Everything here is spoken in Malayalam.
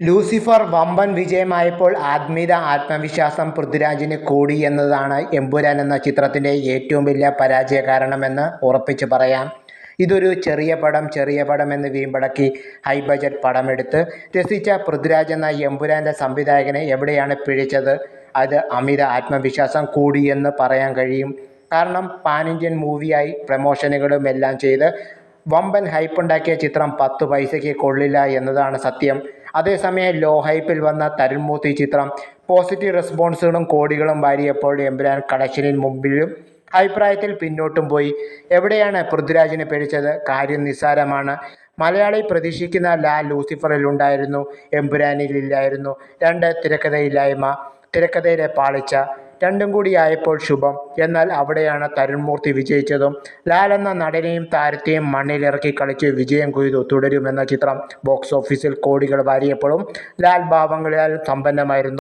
ലൂസിഫർ വമ്പൻ വിജയമായപ്പോൾ ആത്മീയ ആത്മവിശ്വാസം പൃഥ്വിരാജിന് കൂടി എന്നതാണ് എമ്പുരാൻ എന്ന ചിത്രത്തിന്റെ ഏറ്റവും വലിയ പരാജയ കാരണമെന്ന് ഉറപ്പിച്ച് പറയാം. ഇതൊരു ചെറിയ പടം ചെറിയ പടം എന്ന് വീമ്പടക്കി ഹൈ ബജറ്റ് പടമെടുത്ത് രസിച്ച പൃഥ്വിരാജ് എന്ന എമ്പുരാന്റെ സംവിധായകനെ എവിടെയാണ് പിഴിച്ചത്? അത് അമിത ആത്മവിശ്വാസം കൂടിയെന്ന് പറയാൻ കഴിയും. കാരണം പാൻ ഇന്ത്യൻ മൂവിയായി പ്രമോഷനുകളും എല്ലാം ചെയ്ത് വമ്പൻ ഹൈപ്പുണ്ടാക്കിയ ചിത്രം പത്ത് പൈസയ്ക്ക് കൊള്ളില്ല എന്നതാണ് സത്യം. അതേസമയം ലോ ഹൈപ്പിൽ വന്ന തരുൺമൂർത്തി ചിത്രം പോസിറ്റീവ് റെസ്പോൺസുകളും കോടികളും വാരിയപ്പോൾ എമ്പുരാൻ കളക്ഷനിൽ മുമ്പിലും അഭിപ്രായത്തിൽ പിന്നോട്ടും പോയി. എവിടെയാണ് പൃഥ്വിരാജിനെ പേടിച്ചത്? കാര്യം നിസ്സാരമാണ്. മലയാളി പ്രതീക്ഷിക്കുന്ന ലാ ലൂസിഫറിലുണ്ടായിരുന്നു എമ്പുരാനിലില്ലായിരുന്നു രണ്ട് തിരക്കഥയില്ലായ്മ തിരക്കഥയിലെ പാളിച്ച രണ്ടും കൂടിയായപ്പോൾ ശുഭം. എന്നാൽ അവിടെയാണ് തരുൺമൂർത്തി വിജയിച്ചതും. ലാൽ എന്ന നടനെയും താരത്തെയും മണ്ണിലിറക്കി കളിച്ച് വിജയം കൊയ്തു തുടരുമെന്ന ചിത്രം ബോക്സ് ഓഫീസിൽ കോടികൾ വാരിയപ്പോഴും ലാൽ ഭാവങ്ങളാൽ സമ്പന്നമായിരുന്നു.